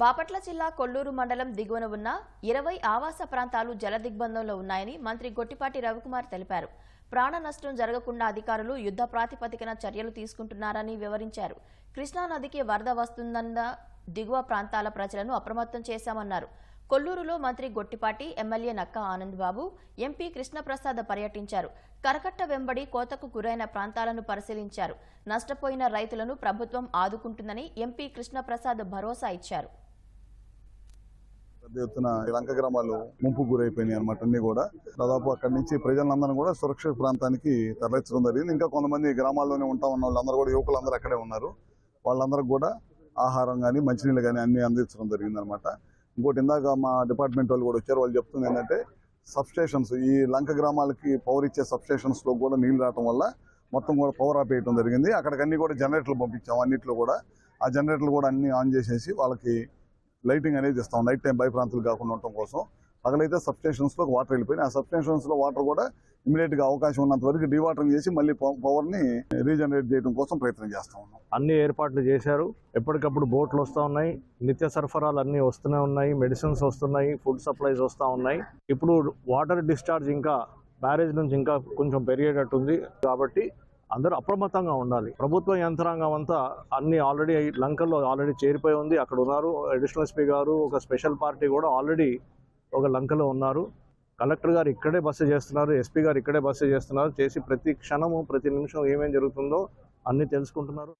బాపట్ల జిల్లా కొల్లూరు మండలం దిగువన ఉన్న ఇరవై ఆవాస ప్రాంతాలు జల దిగ్బంధంలో ఉన్నాయని మంత్రి గొట్టిపాటి రవికుమార్ తెలిపారు. ప్రాణ నష్టం జరగకుండా అధికారులు యుద్ధ ప్రాతిపదికన చర్యలు తీసుకుంటున్నారని వివరించారు. కృష్ణా నదికి వరద వస్తుందన్న దిగువ ప్రాంతాల ప్రజలను అప్రమత్తం చేశామన్నారు. కొల్లూరులో మంత్రి గొట్టిపాటి ఎమ్మెల్యే నక్కా ఆనంద్ బాబు ఎంపీ కృష్ణప్రసాద్ పర్యటించారు. కరకట్ట వెంబడి కోతకు గురైన ప్రాంతాలను పరిశీలించారు. నష్టపోయిన రైతులను ప్రభుత్వం ఆదుకుంటుందని ఎంపీ కృష్ణప్రసాద్ భరోసా ఇచ్చారు. పెద్ద ఎత్తున ఈ లంక గ్రామాలు ముంపు గురైపోయినాయి అనమాట అన్ని కూడా. దాదాపు అక్కడి నుంచి ప్రజలందరూ కూడా సురక్షిత ప్రాంతానికి తరలించడం జరిగింది. ఇంకా కొంతమంది గ్రామాల్లోనే ఉంటా ఉన్న వాళ్ళందరూ కూడా యువకులందరూ అక్కడే ఉన్నారు. వాళ్ళందరికీ కూడా ఆహారం కానీ మంచినీళ్ళు కానీ అన్ని అందించడం జరిగింది అనమాట ఇంకోటి ఇందాక మా డిపార్ట్మెంట్ వాళ్ళు కూడా వచ్చారు. వాళ్ళు చెప్తుంది ఏంటంటే సబ్స్టేషన్స్ ఈ లంక గ్రామాలకి పవర్ ఇచ్చే లో కూడా నీళ్ళు రావడం వల్ల మొత్తం కూడా పవర్ ఆపేయడం జరిగింది. అక్కడికి అన్ని కూడా జనరేటర్లు పంపించాం అన్నిట్లో కూడా. ఆ జనరేటర్లు కూడా అన్ని ఆన్ చేసేసి వాళ్ళకి లైటింగ్ అనేది ఇస్తాం. నైట్ టైం భయ ప్రాంతాలు కాకుండా ఉండటం కోసం. పగలైతే సబ్లో వాటర్ వెళ్ళిపోయినాయి ఆ సబ్స్టేషన్స్లో వాటర్ కూడా ఇమీడియట్గా అవకాశం ఉన్నంత వరకు డివాటరింగ్ చేసి మళ్ళీ పవర్ని రీజనరేట్ చేయడం కోసం ప్రయత్నం చేస్తా ఉన్నాం. అన్ని ఏర్పాట్లు చేశారు. ఎప్పటికప్పుడు బోట్లు వస్తూ ఉన్నాయి. నిత్య సరఫరాలు అన్నీ వస్తూనే ఉన్నాయి. మెడిసిన్స్ వస్తున్నాయి. ఫుడ్ సప్లైస్ వస్తూ ఉన్నాయి. ఇప్పుడు వాటర్ డిశ్చార్జ్ ఇంకా బ్యారేజ్ నుంచి ఇంకా కొంచెం పెరిగేటట్టుంది. కాబట్టి అందరూ అప్రమత్తంగా ఉండాలి. ప్రభుత్వ యంత్రాంగం అంతా అన్ని ఆల్రెడీ లంకల్లో ఆల్రెడీ చేరిపోయి ఉంది. అక్కడ ఉన్నారు. అడిషనల్ ఎస్పీ గారు ఒక స్పెషల్ పార్టీ కూడా ఆల్రెడీ ఒక లంకలో ఉన్నారు. కలెక్టర్ గారు ఇక్కడే బస చేస్తున్నారు. ఎస్పీ గారు ఇక్కడే బస చేస్తున్నారు. చేసి ప్రతి క్షణము ప్రతి నిమిషం ఏమేం జరుగుతుందో అన్నీ తెలుసుకుంటున్నారు.